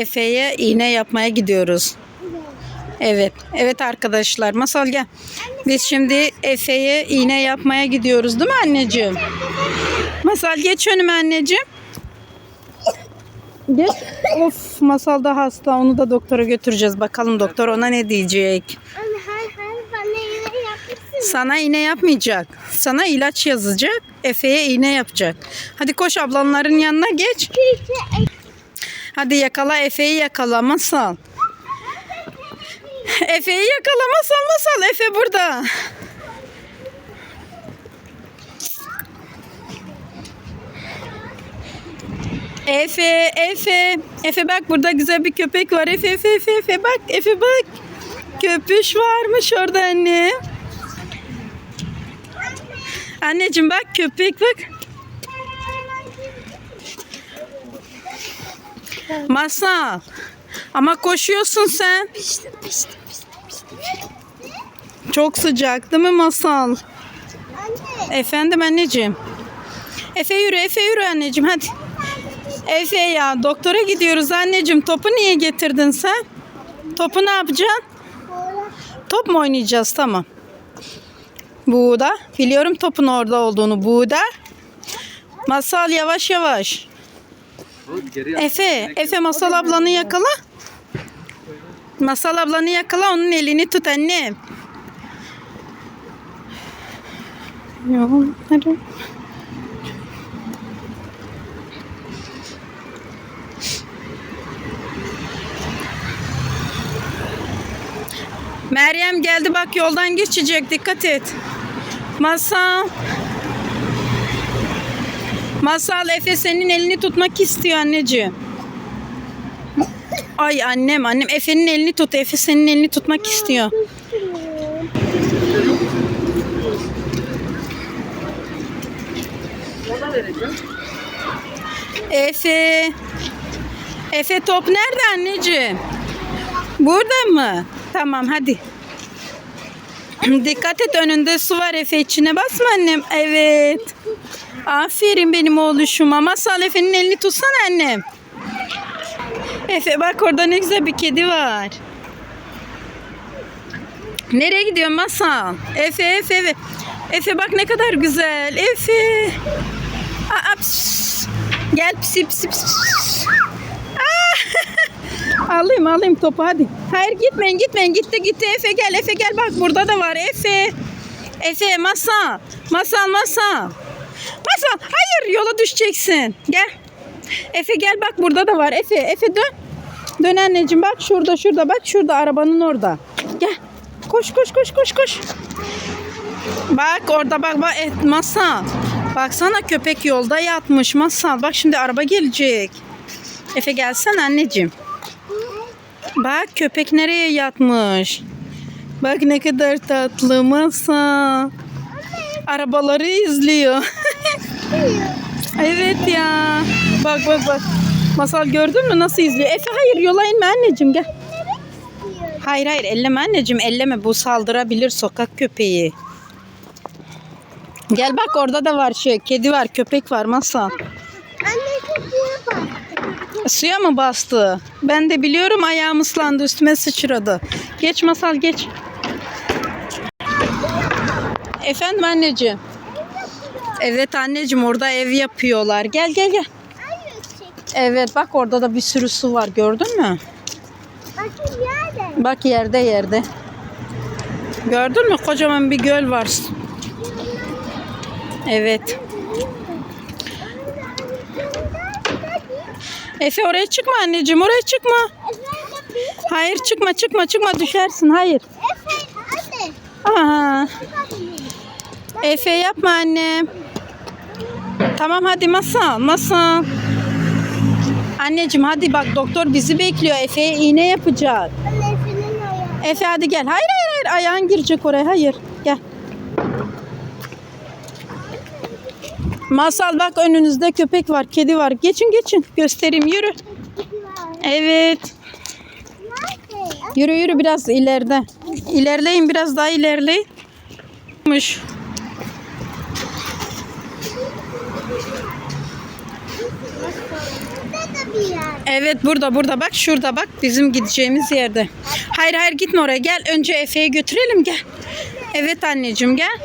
Efe'ye iğne yapmaya gidiyoruz. Evet. Evet arkadaşlar. Masal gel. Biz şimdi Efe'ye iğne yapmaya gidiyoruz değil mi anneciğim? Masal geç önüme anneciğim. Geç. Of Masal da hasta. Onu da doktora götüreceğiz. Bakalım doktor ona ne diyecek. Anne hayır hayır bana yine yapmışsın. Sana iğne yapmayacak. Sana ilaç yazacak. Efe'ye iğne yapacak. Hadi koş ablanların yanına geç. Hadi yakala Efe'yi yakala Masal. Efe'yi yakala Masal Masal. Efe burada. Efe, Efe. Efe bak burada güzel bir köpek var. Efe, Efe, Efe, Efe bak. Efe bak. Köpüş varmış orada anne. Anneciğim bak köpek bak. Masal. Ama koşuyorsun sen. Piştim piştim. Çok sıcak değil mi Masal? Anne. Efendim anneciğim. Efe yürü, Efe yürü anneciğim hadi. Efe ya doktora gidiyoruz anneciğim. Topu niye getirdin sen? Topu ne yapacaksın? Top mu oynayacağız? Tamam. Buğda. Biliyorum topun orada olduğunu. Buğda. Masal yavaş yavaş. Efe, Efe Masal ablanı yakala. Masal ablanı yakala onun elini tut annem. Hadi. Meryem geldi bak yoldan geçecek dikkat et. Masal. Masal Efe senin elini tutmak istiyor anneciğim. Ay annem annem Efe'nin elini tut. Efe senin elini tutmak istiyor. Efe. Efe top nerede anneciğim? Burada mı? Tamam hadi. Dikkat et önünde su var Efe içine basma annem. Evet. Aferin benim oğluşuma. Masal Efe'nin elini tutsana annem. Efe bak orada ne güzel bir kedi var. Nereye gidiyor Masal? Efe Efe Efe. Efe bak ne kadar güzel. Efe. Aa, pis. Gel pisi pisi pisi. Alayım alayım topu hadi. Hayır gitmeyin gitmeyin. Gitti gitti Efe gel Efe gel bak burada da var Efe. Efe masa. Masal masa. Masal hayır yola düşeceksin. Gel. Efe gel bak burada da var. Efe Efe dön. Dön anneciğim bak şurada şurada bak şurada arabanın orada. Gel. Koş koş koş koş koş. Bak orada bak bak et, masa. Baksana köpek yolda yatmış masa. Bak şimdi araba gelecek. Efe gelsene anneciğim. Bak köpek nereye yatmış. Bak ne kadar tatlı masa. Arabaları izliyor. evet ya. Bak bak bak. Masal gördün mü nasıl izliyor? Efe hayır yola inme anneciğim gel. Hayır hayır elleme anneciğim elleme bu saldırabilir sokak köpeği. Gel bak orada da var şey kedi var köpek var masal. Anne. Suya mı bastı? Ben de biliyorum ayağım ıslandı üstüme sıçradı. Geç masal geç. Efendim anneciğim. Evet anneciğim orada ev yapıyorlar. Gel gel gel. Evet bak orada da bir sürü su var gördün mü? Bakın nerede? Bak yerde yerde. Gördün mü kocaman bir göl var. Evet. Efe oraya çıkma anneciğim oraya çıkma. Hayır çıkma çıkma çıkma düşersin hayır. Aha. Efe yapma annem. Tamam hadi masal masal. Anneciğim hadi bak doktor bizi bekliyor. Efe'ye iğne yapacak. Efe hadi gel. Hayır hayır hayır ayağın girecek oraya. Hayır. Gel. Masal bak önünüzde köpek var, kedi var. Geçin geçin. Göstereyim yürü. Evet. Yürü yürü biraz ileride. İlerleyin biraz daha ilerleyin. Evet burada burada bak şurada bak bizim gideceğimiz yerde. Hayır hayır gitme oraya gel önce Efe'yi götürelim gel. Evet anneciğim gel.